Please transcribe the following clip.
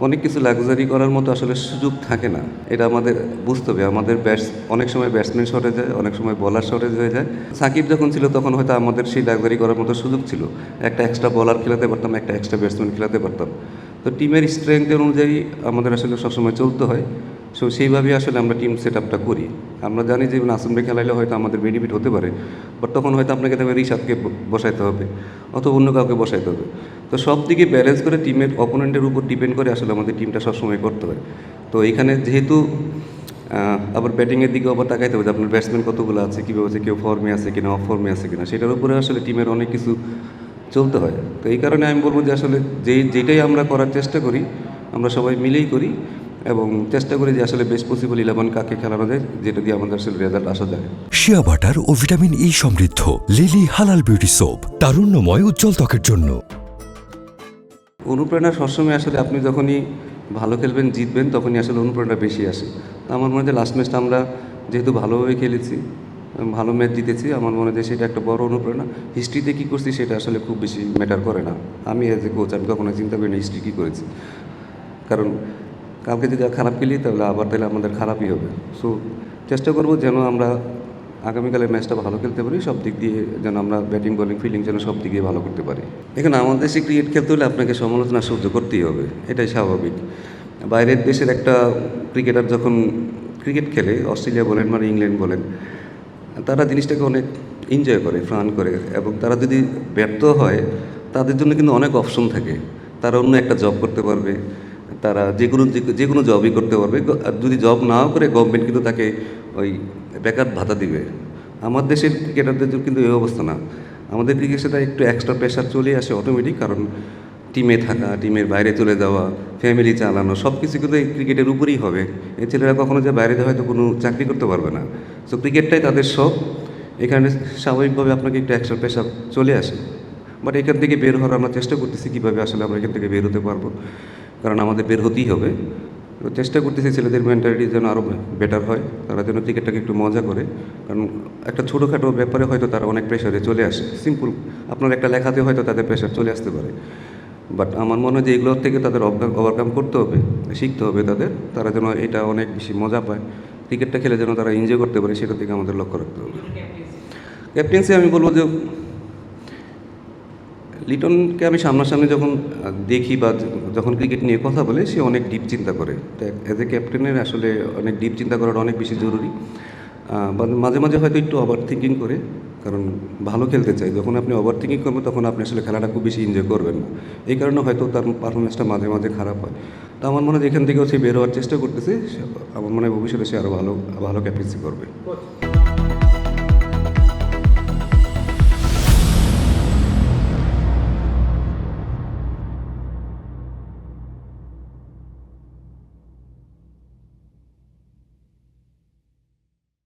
অনেক কিছু লাক্সারি করার মতো আসলে সুযোগ থাকে না। এটা আমাদের, বুঝতে হবে, আমাদের ব্যাটস অনেক সময় ব্যাটসম্যান শর্টেজ হয়, অনেক সময় বলার শর্টেজ হয়ে যায়। সাকিব যখন ছিল তখন হয়তো আমাদের সেই লাক্সারি করার মতো সুযোগ ছিল। একটা এক্সট্রা বলার খেলাতে পারতাম, একটা এক্সট্রা ব্যাটসম্যান খেলাতে পারতাম। তো টিমের স্ট্রেংথের অনুযায়ী আমাদের আসলে সবসময় চলতে হয়। সো সেইভাবেই আসলে আমরা টিম সেট আপটা করি। আমরা জানি যে নাসুমবে খেলাইলে হয়তো আমাদের বেনিফিট হতে পারে বাট তখন হয়তো আপনাকে তবে রিশাদকে বসাইতে হবে, অথবা অন্য কাউকে বসাইতে হবে। তো সব দিকে ব্যালেন্স করে টিমের অপোনেন্টের উপর ডিপেন্ড করে আসলে আমাদের টিমটা সবসময় করতে হয়। তো এখানে যেহেতু আবার ব্যাটিংয়ের দিকে আবার তাকাইতে হবে যে আপনার ব্যাটসম্যান কতগুলো আছে, কীভাবে আছে কেউ ফর্মে আছে কিনা অফ ফর্মে আছে কিনা, সেটার উপরে আসলে টিমের অনেক কিছু চলতে হয়। তো এই কারণে আমি বলব যে আসলে যেই, যেটাই আমরা করার চেষ্টা করি, আমরা সবাই মিলেই করি। এবং চেষ্টা করি যে আসলে বেস্ট পসিবল ইলেভেন কাকে খেলানো যায় যেটা দিয়ে আমাদের আসলে রেজাল্ট আসা যায়। শিয়া বাটার ও ভিটামিন ই সমৃদ্ধ লিলি হালাল বিউটি সোপ তারুণ্যময় উজ্জ্বল ত্বকের জন্য। অনুপ্রেরণা সবসময় আসলে আপনি যখনই ভালো খেলবেন জিতবেন তখনই আসলে অনুপ্রেরণা বেশি আসে। আমার মনে হয় লাস্ট ম্যাচটা আমরা যেহেতু ভালোভাবে খেলেছি ভালো ম্যাচ জিতেছি আমার মনে হয় যে সেটা একটা বড় অনুপ্রেরণা। হিস্ট্রিতে কী করছি সেটা আসলে খুব বেশি ম্যাটার করে না। আমি এজ এ কোচ আমি কখনো চিন্তা করি না হিস্ট্রি কী করেছি। কারণ কালকে যদি খারাপ খেলি, তাহলে আবার তাহলে আমাদের খারাপই হবে। সো চেষ্টা করব যেন আমরা আগামীকালের ম্যাচটা ভালো খেলতে পারি, সব দিক দিয়ে যেন আমরা ব্যাটিং বলিং ফিল্ডিং যেন সব দিক দিয়ে ভালো করতে পারি। এখানে আমাদের দেশে ক্রিকেট খেলতে হলে আপনাকে সমালোচনা সহ্য করতেই হবে, এটাই স্বাভাবিক। বাইরের দেশের একটা ক্রিকেটার যখন ক্রিকেট খেলে, অস্ট্রেলিয়া বলেন মানে ইংল্যান্ড বলেন, তারা জিনিসটাকে অনেক এনজয় করে ফান করে, এবং তারা যদি ব্যর্থ হয়, তাদের জন্য কিন্তু অনেক অপশন থাকে। তারা অন্য একটা জব করতে পারবে। তারা যে কোনো যে কোনো জবই করতে পারবে। আর যদি জব নাও করে গভর্নমেন্ট কিন্তু তাকে ওই বেকার ভাতা দিবে। আমার দেশের ক্রিকেটারদের কিন্তু এই অবস্থা না। আমাদের দিকে সেটা একটু এক্সট্রা প্রেশার চলে আসে অটোমেটিক কারণ টিমে থাকা টিমের বাইরে চলে যাওয়া ফ্যামিলি চালানো সব কিছু কিন্তু এই ক্রিকেটের উপরেই হবে। এই ছেলেরা কখনো যে বাইরে হয়তো কোনো চাকরি করতে পারবে না। সো ক্রিকেটটাই তাদের শখ। এখানে স্বাভাবিকভাবে আপনাকে একটু এক্সট্রা প্রেশার চলে আসে। বাট এখান থেকে বের হওয়ার আমরা চেষ্টা করতেছি কীভাবে আসলে আমরা এখান থেকে বের হতে পারব। কারণ আমাদের বের হতেই হবে। তো চেষ্টা করতেছি ছেলেদের মেন্টালিটি যেন আরও বেটার হয় তারা যেন ক্রিকেটটাকে একটু মজা করে। কারণ একটা ছোটোখাটো ব্যাপারে হয়তো তারা অনেক প্রেশারে চলে আসে। সিম্পল আপনার একটা লেখাতে হয়তো তাদের প্রেশার চলে আসতে পারে। বাট আমার মনে হয় যে এগুলোর থেকে তাদের ওভারকাম করতে হবে শিখতে হবে তাদের। তারা যেন এটা অনেক বেশি মজা পায়। ক্রিকেটটা খেলে যেন তারা এনজয় করতে পারে সেটার দিকে আমাদের লক্ষ্য রাখতে হবে। ক্যাপ্টেন্সি আমি বলব যে লিটনকে আমি সামনাসামনি যখন দেখি বা যখন ক্রিকেট নিয়ে কথা বলে, সে অনেক ডিপ চিন্তা করে। অ্যাজ এ ক্যাপ্টেনের আসলে অনেক ডিপ চিন্তা করাটা অনেক বেশি জরুরি। মাঝে মাঝে হয়তো একটু ওভার থিঙ্কিং করে, কারণ ভালো খেলতে চাই যখন আপনি ওভার থিঙ্কিং করবেন, তখন আপনি আসলে খেলাটা খুব বেশি এনজয় করবেন না। এই কারণে হয়তো তার পারফরমেন্সটা মাঝে মাঝে খারাপ হয়। তো আমার মনে হয় যে এখান থেকেও সে বের হওয়ার চেষ্টা করতেছে। আমার মনে হয় ভবিষ্যতে সে আরও ভালো ভালো ক্যাপ্টেন্সি করবে।